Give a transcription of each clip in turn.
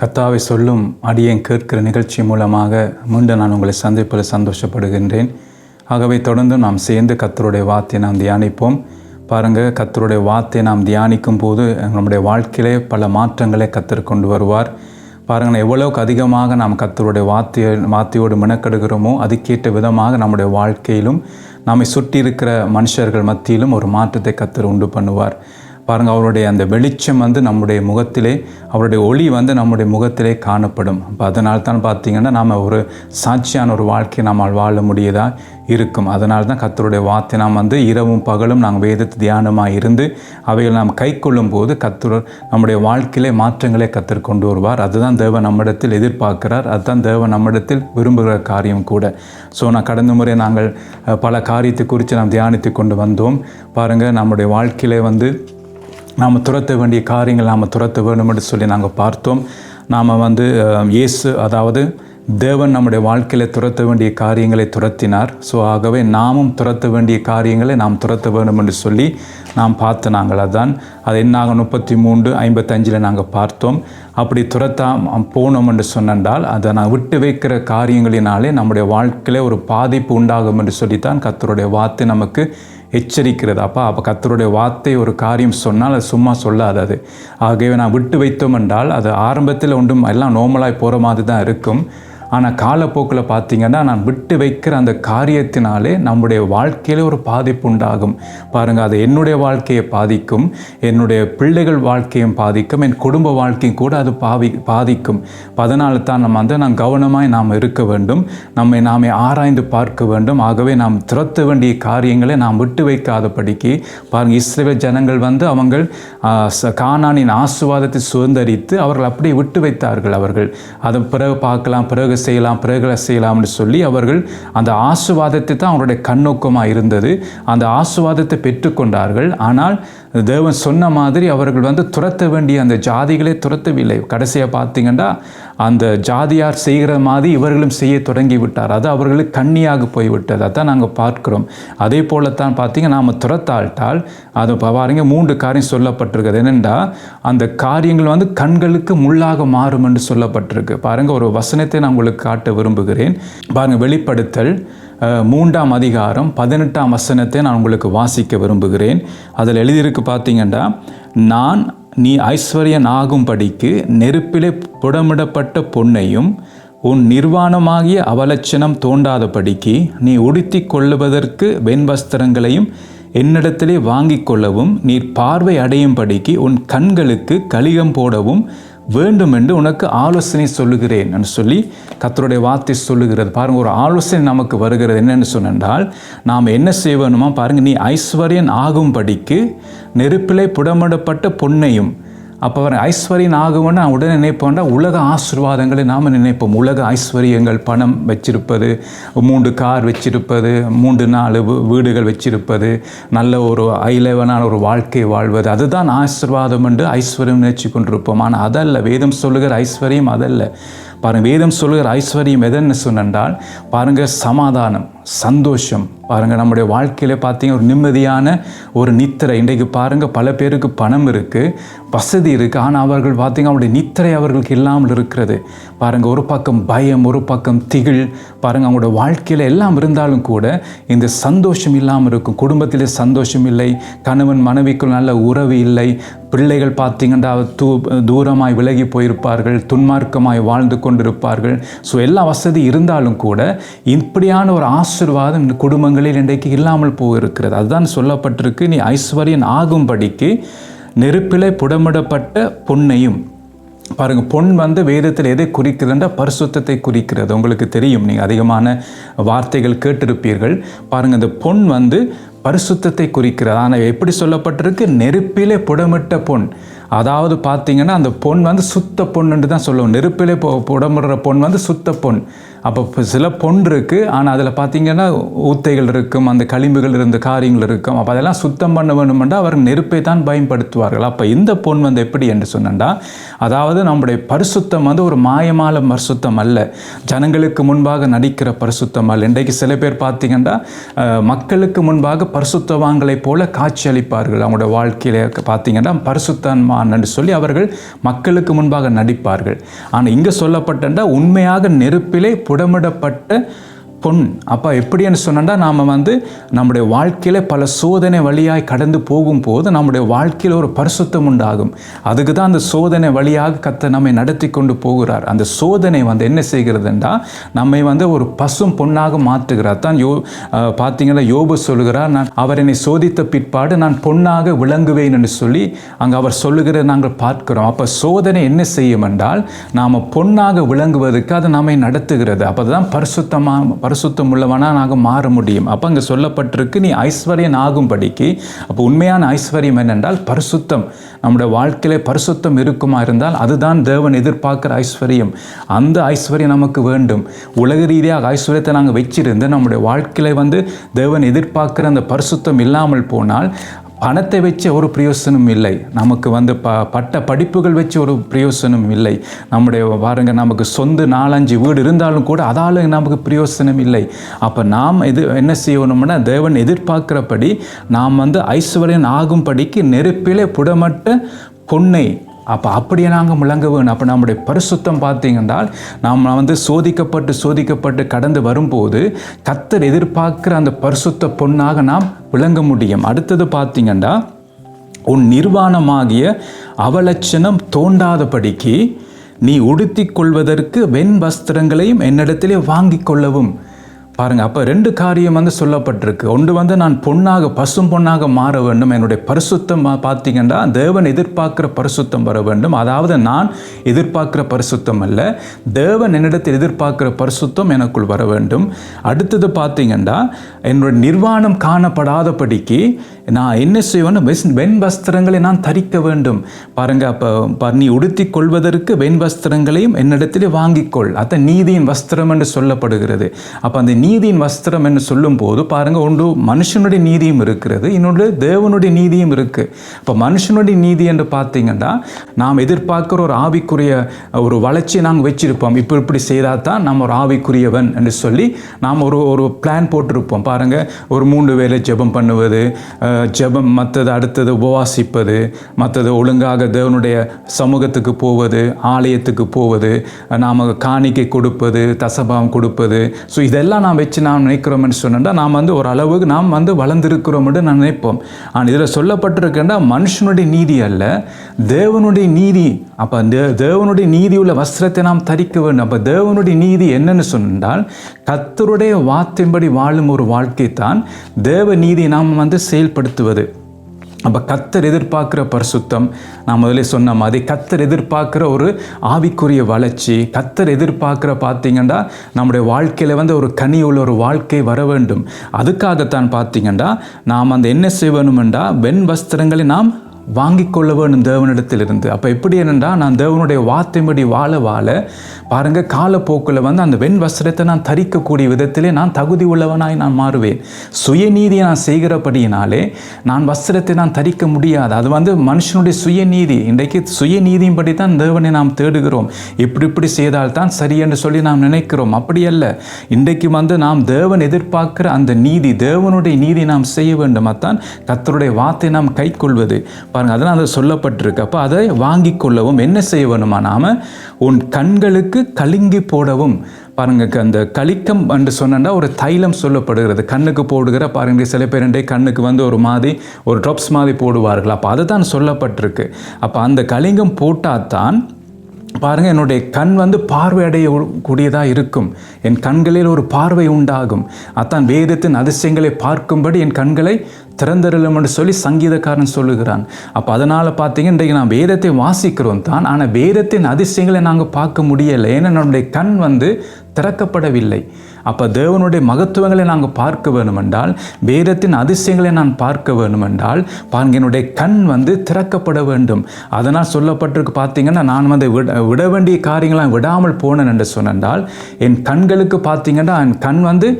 கத்தாவை சொல்லும் அடியேன் கேட்கிற நிகழ்ச்சி மூலமாக மீண்டும் நான் உங்களை சந்திப்பில் சந்தோஷப்படுகின்றேன். ஆகவே தொடர்ந்து நாம் சேர்ந்து கத்தருடைய வார்த்தையை நாம் தியானிப்போம். பாருங்கள் கத்தருடைய வார்த்தையை நாம் தியானிக்கும் போது நம்முடைய வாழ்க்கையிலே பல மாற்றங்களை கத்தர் கொண்டு வருவார். பாருங்கள் எவ்வளவுக்கு அதிகமாக நாம் கத்தருடைய வார்த்தையை வார்த்தையோடு மெனக்கெடுகிறோமோ அதுக்கேற்ற விதமாக நம்முடைய வாழ்க்கையிலும் நம்மை சுற்றி இருக்கிற மனுஷர்கள் மத்தியிலும் ஒரு மாற்றத்தை கத்தர் உண்டு பண்ணுவார். பாருங்கள் அவருடைய அந்த வெளிச்சம் வந்து நம்முடைய முகத்திலே அவருடைய ஒளி வந்து நம்முடைய முகத்திலே காணப்படும். அப்போ அதனால தான் பார்த்தீங்கன்னா நாம் ஒரு சாட்சியான ஒரு வாழ்க்கையை நம்மால் வாழ முடியதாக இருக்கும். அதனால தான் கத்தருடைய வார்த்தை நாம் வந்து இரவும் பகலும் நாங்கள் வேதத்து தியானமாக இருந்து அவைகள் நாம் கை கொள்ளும் போது கத்தர் நம்முடைய வாழ்க்கையிலே மாற்றங்களை கத்தர் கொண்டு வருவார். அதுதான் தேவன் நம்மிடத்தில் எதிர்பார்க்கிறார். அதுதான் தேவன் நம்மிடத்தில் விரும்புகிற காரியம் கூட. ஸோ நான் கடந்த முறை நாங்கள் பல காரியத்தை குறித்து நாம் தியானித்து கொண்டு வந்தோம். பாருங்கள் நம்முடைய வாழ்க்கையிலே வந்து நாம் துரத்த வேண்டிய காரியங்கள் நாம் துரத்த வேண்டும் என்று சொல்லி நாங்கள் பார்த்தோம். நாம் வந்து இயேசு அதாவது தேவன் நம்முடைய வாழ்க்கையில் துரத்த வேண்டிய காரியங்களை துரத்தினார். ஸோ ஆகவே நாமும் துரத்த வேண்டிய காரியங்களை நாம் துரத்த வேண்டும் என்று சொல்லி நாம் பார்த்த நாங்கள் அதான். அது என்னாக முப்பத்தி மூன்று ஐம்பத்தஞ்சில் நாங்கள் பார்த்தோம். அப்படி துரத்தா போனோம் என்று சொன்னால் அதை நான் விட்டு வைக்கிற காரியங்களினாலே நம்முடைய வாழ்க்கையில் ஒரு பாதிப்பு உண்டாகும் என்று சொல்லித்தான் கர்த்தருடைய வார்த்தை நமக்கு எச்சரிக்கிறது. அப்பா அப்போ கத்தருடைய வார்த்தை ஒரு காரியம் சொன்னால் அது சும்மா சொல்லாது அது. ஆகவே நான் விட்டு வைத்தோம் என்றால் அது ஆரம்பத்தில் ஒன்றும் எல்லாம் நோமலாய் போகிற மாதிரி தான் இருக்கும். ஆனால் காலப்போக்கில் பார்த்தீங்கன்னா நான் விட்டு வைக்கிற அந்த காரியத்தினாலே நம்முடைய வாழ்க்கையிலே ஒரு பாதிப்பு உண்டாகும். பாருங்கள் அது என்னுடைய வாழ்க்கையை பாதிக்கும் என்னுடைய பிள்ளைகள் வாழ்க்கையும் பாதிக்கும் என் குடும்ப வாழ்க்கையும் கூட அது பாவி பாதிக்கும். அதனால தான் நம்ம வந்து நாம் கவனமாய் நாம் இருக்க வேண்டும். நம்மை நாமே ஆராய்ந்து பார்க்க வேண்டும். ஆகவே நாம் துரத்த வேண்டிய காரியங்களை நாம் விட்டு வைக்காதபடிக்கு பாருங்கள் இஸ்ரேல் ஜனங்கள் வந்து அவங்கள் கானானின் ஆசுவாதத்தை சுதந்தரித்து அவர்கள் அப்படியே விட்டு வைத்தார்கள் அவர்கள். அதன் பிறகு பார்க்கலாம் பிறகு செய்யலாம் பிறகு செய்யலாம்னு சொல்லி அவர்கள் அந்த ஆசுவாதத்தை தான் அவருடைய கண்ணோக்கமாக இருந்தது. அந்த ஆசுவாதத்தை பெற்றுக்கொண்டார்கள் ஆனால் தேவன் சொன்ன மாதிரி அவர்கள் வந்து துரத்த வேண்டிய அந்த ஜாதிகளை துரத்தவில்லை. கடைசியாக பார்த்தீங்கன்னா அந்த ஜாதியார் செய்கிற மாதிரி இவர்களும் செய்ய தொடங்கி விட்டார் அது அவர்களுக்கு கண்ணியாக போய்விட்டது. அதான் நாங்கள் பார்க்கிறோம். அதே போலத்தான் பார்த்தீங்க நாம் துரத்தாழ்த்தால் அது பாருங்க மூன்று காரியம் சொல்லப்பட்டிருக்குது. என்னென்னா அந்த காரியங்கள் வந்து கண்களுக்கு முள்ளாக மாறும் என்று சொல்லப்பட்டிருக்கு. பாருங்கள் ஒரு வசனத்தை நான் உங்களுக்கு காட்ட விரும்புகிறேன். பாருங்கள் வெளிப்படுத்தல் மூன்றாம் அதிகாரம் பதினெட்டாம் வசனத்தை நான் உங்களுக்கு வாசிக்க விரும்புகிறேன். அதில் எழுதியிருக்கு பார்த்தீங்கன்னா நான் நீ ஐஸ்வர்யன் ஆகும்படிக்கு நெருப்பிலே புடமிடப்பட்ட பொன்னையும் உன் நிர்வாணமாகிய அவலட்சணம் தோண்டாதபடிக்கு நீ உடுத்தி கொள்ளுவதற்கு வெண்வஸ்திரங்களையும் என்னிடத்திலே வாங்கிக் கொள்ளவும் நீர் பார்வை அடையும்படிக்கு உன் கண்களுக்கு கலிகம் போடவும் வேண்டும் என்று உனக்கு ஆலோசனை சொல்லுகிறேன் என்று சொல்லி கத்தருடைய வார்த்தை சொல்லுகிறது. பாருங்கள் ஒரு ஆலோசனை நமக்கு வருகிறது. என்னென்னு சொன்னால் நாம் என்ன செய்யணுமா பாருங்க நீ ஐஸ்வர்யன் ஆகும்படிக்கு நெருப்பிலே புடமிடப்பட்ட பொன்னையும் அப்போ அவர் ஐஸ்வர்யன் ஆகும்னு நான் உடனே நினைப்போம்னா உலக ஆசீர்வாதங்களை நாம் நினைப்போம். உலக ஐஸ்வர்யங்கள் பணம் வச்சிருப்பது மூன்று கார் வச்சிருப்பது மூன்று நாலு வீ- வீடுகள் வச்சிருப்பது நல்ல ஒரு ஐலவனான ஒரு வாழ்க்கை வாழ்வது. அதுதான் ஆசீர்வாதம் என்று ஐஸ்வர்யம் நினைச்சு கொண்டிருப்போம். ஆனால் அதல்ல வேதம் சொல்லுகிற ஐஸ்வர்யம் அதல்ல. பாருங்க வேதம் சொல்லுகிற ஐஸ்வர்யம் எதன்னு சொன்னால் பாருங்க சமாதானம் சந்தோஷம். பாருங்க நம்முடைய வாழ்க்கையில பார்த்தீங்க ஒரு நிம்மதியான ஒரு நித்திரை. இன்றைக்கு பாருங்க பல பேருக்கு பணம் இருக்கு வசதி இருக்கு ஆனால் அவர்கள் பார்த்தீங்க அவருடைய நித்திரை அவர்களுக்கு இல்லாமல் இருக்கிறது. பாருங்க ஒரு பக்கம் பயம் ஒரு பக்கம் திகில். பாருங்க அவங்களோட வாழ்க்கையில எல்லாம் இருந்தாலும் கூட இந்த சந்தோஷம் இல்லாமல் இருக்கும். குடும்பத்திலே சந்தோஷம் இல்லை கணவன் மனைவிக்குள் நல்ல உறவு இல்லை பிள்ளைகள் பார்த்தீங்கன்னா தூ தூரமாய் விலகி போயிருப்பார்கள் துன்மார்க்கமாய் வாழ்ந்து கொண்டிருப்பார்கள். ஸோ எல்லா வசதி இருந்தாலும் கூட இப்படியான ஒரு ஆசீர்வாதம் இந்த குடும்பங்களில் இன்றைக்கு இல்லாமல் போயிருக்கிறது. அதுதான் சொல்லப்பட்டிருக்கு. நீ ஐஸ்வர்யன் ஆகும்படிக்கு நெருப்பிலே புடமிடப்பட்ட பொன்னையும் பாருங்க பொன் வந்து வேதத்தில் எதை குறிக்கிறதுன்றா பரிசுத்தத்தை குறிக்கிறது. உங்களுக்கு தெரியும் நீங்கள் அதிகமான வார்த்தைகள் கேட்டிருப்பீர்கள். பாருங்க இந்த பொன் வந்து பரிசுத்தத்தை குறிக்கிறது. ஆனால் எப்படி சொல்லப்பட்டிருக்கு? நெருப்பிலே புடமிட்ட பொன். அதாவது பார்த்தீங்கன்னா அந்த பொன் வந்து சுத்த பொண்ணுன்ட்டு தான் சொல்லுவோம். நெருப்பிலே புடமிடுற பொன் வந்து சுத்த பொன். அப்போ சில பொன் இருக்குது ஆனால் அதில் பார்த்தீங்கன்னா ஊத்தைகள் இருக்கும் அந்த களிம்புகள் இருந்த காரியங்கள் இருக்கும். அப்போ அதெல்லாம் சுத்தம் பண்ண வேணுமெண்டா அவர் நெருப்பை தான் பயன்படுத்துவார்கள். அப்போ இந்த பொன் வந்து எப்படி என்று சொன்னண்டா அதாவது நம்முடைய பரிசுத்தம் வந்து ஒரு மாயமால பரிசுத்தம் அல்ல. ஜனங்களுக்கு முன்பாக நடிக்கிற பரிசுத்தம் அல்ல. இன்றைக்கு சில பேர் பார்த்தீங்கன்னா மக்களுக்கு முன்பாக பரிசுத்தவான்களைப் போல காட்சி அளிப்பார்கள். அவங்களுடைய வாழ்க்கையில பார்த்தீங்கன்னா பரிசுத்தமான் சொல்லி அவர்கள் மக்களுக்கு முன்பாக நடிப்பார்கள். ஆனால் இங்கே சொல்லப்பட்டண்டா உண்மையாக நெருப்பிலே புடமிடப்பட்ட பொன். அப்போ எப்படின்னு சொன்னா நாம் வந்து நம்முடைய வாழ்க்கையில் பல சோதனை வழியாய் கடந்து போகும்போது நம்முடைய வாழ்க்கையில் ஒரு பரிசுத்தம் உண்டாகும். அதுக்கு தான் அந்த சோதனை வழியாக கத்த நம்மை நடத்தி கொண்டு போகிறார். அந்த சோதனை வந்து என்ன செய்கிறதுண்டா நம்மை வந்து ஒரு பசும் பொன்னாக மாற்றுகிறார். தான் யோ பார்த்தீங்கன்னா யோபு சொல்கிறார் நான் அவர் என்னை சோதித்த பிற்பாடு நான் பொன்னாக விளங்குவேன் என்று சொல்லி அங்கே அவர் சொல்லுகிற நாங்கள் பார்க்கிறோம். அப்போ சோதனை என்ன செய்யும் என்றால் நாம் பொன்னாக விளங்குவதற்கு அது நம்மை நடத்துகிறது. அப்போ தான் பரிசுத்தமாக பரிசுத்தம் உள்ளவனாக நாங்கள் மாற முடியும் அப்போ அங்கே சொல்லப்பட்டிருக்கு நீ ஐஸ்வர்யன் ஆகும்படிக்கு. அப்போ உண்மையான ஐஸ்வர்யம் என்னென்றால் பரிசுத்தம். நம்முடைய வாழ்க்கையிலே பரிசுத்தம் இருக்குமா இருந்தால் அதுதான் தேவன் எதிர்பார்க்கிற ஐஸ்வர்யம். அந்த ஐஸ்வர்யம் நமக்கு வேண்டும். உலக ரீதியாக ஐஸ்வர்யத்தை நாங்கள் வச்சிருந்து நம்முடைய வாழ்க்கையில வந்து தேவன் எதிர்பார்க்குற அந்த பரிசுத்தம் இல்லாமல் போனால் பணத்தை வச்சு ஒரு பிரயோசனம் இல்லை. நமக்கு வந்து ப பட்ட படிப்புகள் வச்சு ஒரு பிரயோசனம் இல்லை. நம்முடைய பாருங்கள் நமக்கு சொந்த நாலஞ்சு வீடு இருந்தாலும் கூட அதால் நமக்கு பிரயோசனம் இல்லை. அப்போ நாம் இது என்ன செய்யணும்னா தேவன் எதிர்பார்க்குறபடி நாம் வந்து ஐஸ்வர்யன் ஆகும்படிக்கு நெருப்பிலே புடமட்ட பொன்னை அப்போ அப்படியே நாங்கள் முழங்க வேணும். அப்போ நம்முடைய பரிசுத்தம் பார்த்தீங்கன்றால் நாம் வந்து சோதிக்கப்பட்டு சோதிக்கப்பட்டு கடந்து வரும்போது கத்தர் எதிர்பார்க்குற அந்த பரிசுத்த பொண்ணாக நாம் விளங்க முடியும். அடுத்தது பார்த்தீங்கன்னா உன் நிர்வாணமாகிய அவலட்சணம் தோண்டாதபடிக்கு நீ உடுத்திக் கொள்வதற்கு வெண் வஸ்திரங்களையும் என்னிடத்திலே வாங்கிக் கொள்ளவும். பாருங்க அப்போ ரெண்டு காரியம் வந்து சொல்லப்பட்டிருக்கு. ஒன்று வந்து நான் பொண்ணாக பசும் பொண்ணாக மாற வேண்டும். என்னுடைய பரிசுத்தம் பார்த்தீங்கன்னா தேவன் எதிர்பார்க்குற பரிசுத்தம் வர வேண்டும். அதாவது நான் எதிர்பார்க்குற பரிசுத்தம் அல்ல தேவன் என்னிடத்தில் எதிர்பார்க்குற பரிசுத்தம் எனக்குள் வர வேண்டும். அடுத்தது பார்த்தீங்கன்னா என்னுடைய நிர்வாணம் காணப்படாதபடிக்கு நான் என்ன செய்வேன்னு வெஸ்- வெண் வஸ்திரங்களை நான் தரிக்க வேண்டும். பாருங்க அப்போ நீ உடுத்தி கொள்வதற்கு வெண் வஸ்திரங்களையும் என்னிடத்திலே வாங்கிக்கொள். அதான் நீதியின் வஸ்திரம் என்று சொல்லப்படுகிறது. அப்போ அந்த நீதியின் வஸ்திரம் என்று சொல்லும்போது பாருங்க ஒன்று மனுஷனுடைய நீதியும் இருக்கிறது இன்னொன்று தேவனுடைய நீதியும் இருக்கு. இப்போ மனுஷனுடைய நீதி என்று பார்த்தீங்கன்னா நாம் எதிர்பார்க்கிற ஒரு ஆவிக்குரிய ஒரு வளர்ச்சியை நாங்கள் வச்சிருப்போம். இப்போ இப்படி செய்தால் தான் நம்ம ஒரு ஆவிக்குரியவன் என்று சொல்லி நாம் ஒரு ஒரு பிளான் போட்டிருப்போம். பாருங்க ஒரு மூன்று வேளை ஜெபம் பண்ணுவது ஜெபம் மற்றது அடுத்தது உபவாசிப்பது மற்றது ஒழுங்காக தேவனுடைய சமூகத்துக்கு போவது ஆலயத்துக்கு போவது நாம் காணிக்கை கொடுப்பது தசபாவம் கொடுப்பது. ஸோ இதெல்லாம் நாம் வச்சு நாம் நினைக்கிறோம்னு சொன்னா நாம் வந்து ஒரு அளவுக்கு நாம் வந்து வளர்ந்துருக்கிறோம்னு நான் நினைப்போம். ஆனால் இதில் சொல்லப்பட்டிருக்கின்ற மனுஷனுடைய நீதி அல்ல தேவனுடைய நீதி. அப்போ தே தேவனுடைய நீதி உள்ள வஸ்திரத்தை நாம் தரிக்க வேண்டும். அப்போ தேவனுடைய நீதி என்னன்னு சொன்னால் கத்தருடைய வார்த்தையின்படி வாழும் ஒரு வாழ்க்கை தான் தேவ நீதி நாம் வந்து செயல்படுத்துவது அப்போ கத்தர் எதிர்பார்க்குற பரிசுத்தம் நான் முதல்ல சொன்ன மாதிரி கத்தர் எதிர்பார்க்குற ஒரு ஆவிக்குரிய வளர்ச்சி கத்தர் எதிர்பார்க்குற பார்த்தீங்கன்னா நம்முடைய வாழ்க்கையில் வந்து ஒரு கனி உள்ள ஒரு வாழ்க்கை வர வேண்டும். அதுக்காகத்தான் பார்த்தீங்கன்னா நாம் அந்த என்ன செய்யணுமெண்டா வெண் வஸ்திரங்களை நாம் வாங்கிக் கொள்ள வேண்டும் தேவனிடத்திலிருந்து. அப்போ எப்படி என்னென்றா நான் தேவனுடைய வார்த்தைப்படி வாழ வாழ பாருங்கள் காலப்போக்கில் வந்து அந்த வெண் வஸ்திரத்தை நான் தரிக்கக்கூடிய விதத்திலே நான் தகுதி உள்ளவனாய் நான் மாறுவேன். சுயநீதியை நான் செய்கிறபடியினாலே நான் வஸ்திரத்தை நான் தரிக்க முடியாது. அது வந்து மனுஷனுடைய சுயநீதி. இன்றைக்கு சுயநீதியின்படி தான் தேவனை நாம் தேடுகிறோம். இப்படி இப்படி செய்தால் தான் சரி என்று சொல்லி நாம் நினைக்கிறோம். அப்படி அல்ல. இன்றைக்கு வந்து நாம் தேவன் எதிர்பார்க்கிற அந்த நீதி தேவனுடைய நீதி நாம் செய்ய வேண்டும் அதான் கத்தருடைய வார்த்தை நாம் கைக்கொள்வது. பாருங்க அதனால் அது சொல்லப்பட்டிருக்கு. அப்போ அதை வாங்கி கொள்ளவும் என்ன செய்ய வேணுமா நாம் உன் கண்களுக்கு கலுங்கி போடவும். பாருங்க க- அந்த கலிக்கம் என்று சொன்னா ஒரு தைலம் சொல்லப்படுகிறது. கண்ணுக்கு போடுகிற பாருங்க சில பேர் கண்ணுக்கு வந்து ஒரு மாதிரி ஒரு ட்ராப்ஸ் மாதிரி போடுவார்கள். அப்போ அதுதான் சொல்லப்பட்டிருக்கு. அப்போ அந்த கலிங்கம் போட்டாதான் பாருங்கள் என்னுடைய கண் வந்து பார்வையடைய கூடியதாக இருக்கும். என் கண்களில் ஒரு பார்வை உண்டாகும். அத்தான் வேதத்தின் அதிசயங்களை பார்க்கும்படி என் கண்களை திறந்தருளும் என்று சொல்லி சங்கீதக்காரன் சொல்லுகிறான். அப்போ அதனால் பார்த்தீங்க இன்றைக்கு நான் வேதத்தை வாசிக்கிறோம் தான். ஆனால் வேதத்தின் அதிசயங்களை நாங்கள் பார்க்க முடியலை. ஏன்னா நம்முடைய கண் வந்து திறக்கப்படவில்லை. அப்போ தேவனுடைய மகத்துவங்களை நாங்கள் பார்க்க வேணுமென்றால் வேதத்தின் அதிசயங்களை நான் பார்க்க வேணுமென்றால் பாருங்க என்னுடைய கண் வந்து திறக்கப்பட வேண்டும். அதனால் சொல்லப்பட்டிருக்கு பார்த்தீங்கன்னா நான் வந்து விட விட வேண்டிய காரியங்களாம் விடாமல் போனேன் என்று சொன்னால் என் கண்களுக்கு பார்த்தீங்கன்னா என் கண் வந்து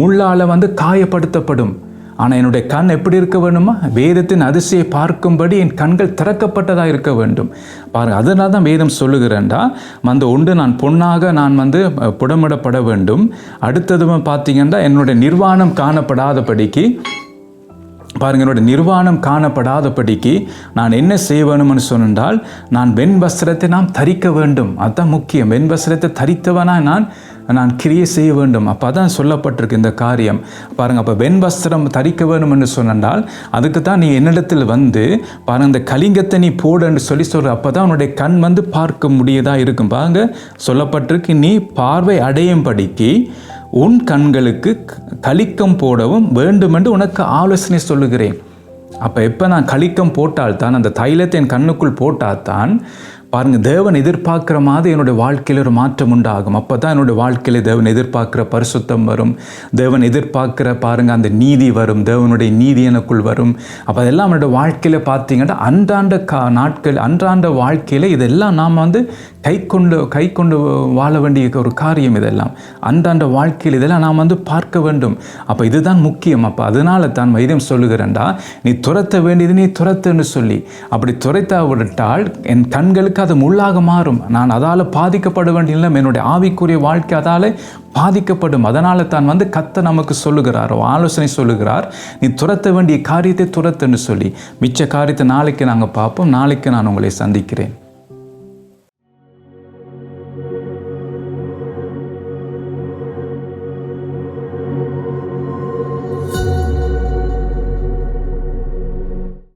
முள்ளால் வந்து காயப்படுத்தப்படும். ஆனால் என்னுடைய கண் எப்படி இருக்க வேண்டுமா? வேதத்தின் அதிசயை பார்க்கும்படி என் கண்கள் திறக்கப்பட்டதாக இருக்க வேண்டும். பாருங்க அதனால தான் வேதம் சொல்லுகிறேன்டா. அந்த ஒன்று நான் பொண்ணாக நான் வந்து புடமிடப்பட வேண்டும். அடுத்ததும் பார்த்தீங்கன்னா என்னுடைய நிர்வாணம் காணப்படாதபடிக்கு பாருங்கள் என்னோட நிர்வாணம் காணப்படாதபடிக்கு நான் என்ன செய்ய வேணும்னு சொன்னால் நான் வெண் வஸ்திரத்தை நாம் தரிக்க வேண்டும். அதுதான் முக்கியம். வெண் வஸ்திரத்தை தரித்தவனாக நான் நான் கிரியை செய்ய வேண்டும். அப்போ தான் சொல்லப்பட்டிருக்கு இந்த காரியம். பாருங்கள் அப்போ வெண் வஸ்திரம் தரிக்க வேண்டும் என்று சொன்னால் அதுக்கு தான் நீ என்னிடத்தில் வந்து பாருங்கள் இந்த கலிங்கத்தை நீ போடுன்னு சொல்லி சொல்கிற அப்போ தான் உன்னுடைய கண் வந்து பார்க்க முடியதாக இருக்கும். பாருங்க சொல்லப்பட்டிருக்கு நீ பார்வை அடையும் படிக்கு உன் கண்களுக்கு கலிக்கம் போடவும் வேண்டுமென்று உனக்கு ஆலோசனை சொல்லுகிறேன். அப்போ எப்போ நான் கலிக்கம் போட்டால்தான் அந்த தைலத்தை என் கண்ணுக்குள் போட்டால்தான் பாருங்கள் தேவன் எதிர்பார்க்குற மாதிரி என்னுடைய வாழ்க்கையில் ஒரு மாற்றம் உண்டாகும். அப்போ தான் என்னுடைய வாழ்க்கையில் தேவன் எதிர்பார்க்குற பரிசுத்தம் வரும். தேவன் எதிர்பார்க்குற பாருங்கள் அந்த நீதி வரும். தேவனுடைய நீதி எனக்குள் வரும். அப்போ அதெல்லாம் என்னோட வாழ்க்கையில் பார்த்தீங்கன்னா அன்றாண்ட கா நாட்கள் அன்றாண்ட வாழ்க்கையில் இதெல்லாம் நாம் வந்து கை கொண்டு கை கொண்டு வாழ வேண்டிய ஒரு காரியம் இதெல்லாம். அன்றாண்ட வாழ்க்கையில் இதெல்லாம் நாம் வந்து பார்க்க வேண்டும். அப்போ இதுதான் முக்கியம். அப்போ அதனால தான் வைத்தியம் சொல்லுகிறேன்டா நீ துரத்த வேண்டியது நீ துரத்துன்னு சொல்லி. அப்படி துரைத்தா விட்டால் என் கண்களுக்கு அது முள்ளாக மாறும். நான் அதால் பாதிக்கப்பட வேண்டிய இல்லை என்னுடைய ஆவிக்குரிய வாழ்க்கை அதால் பாதிக்கப்படும். அதனால் தான் வந்து கத்த நமக்கு சொல்லுகிறார் ஆலோசனை சொல்லுகிறார். நீ துரத்த வேண்டிய காரியத்தை துரத்துன்னு சொல்லி மிச்ச காரியத்தை நாளைக்கு நாங்கள் பார்ப்போம். நாளைக்கு நான் உங்களை சந்திக்கிறேன்.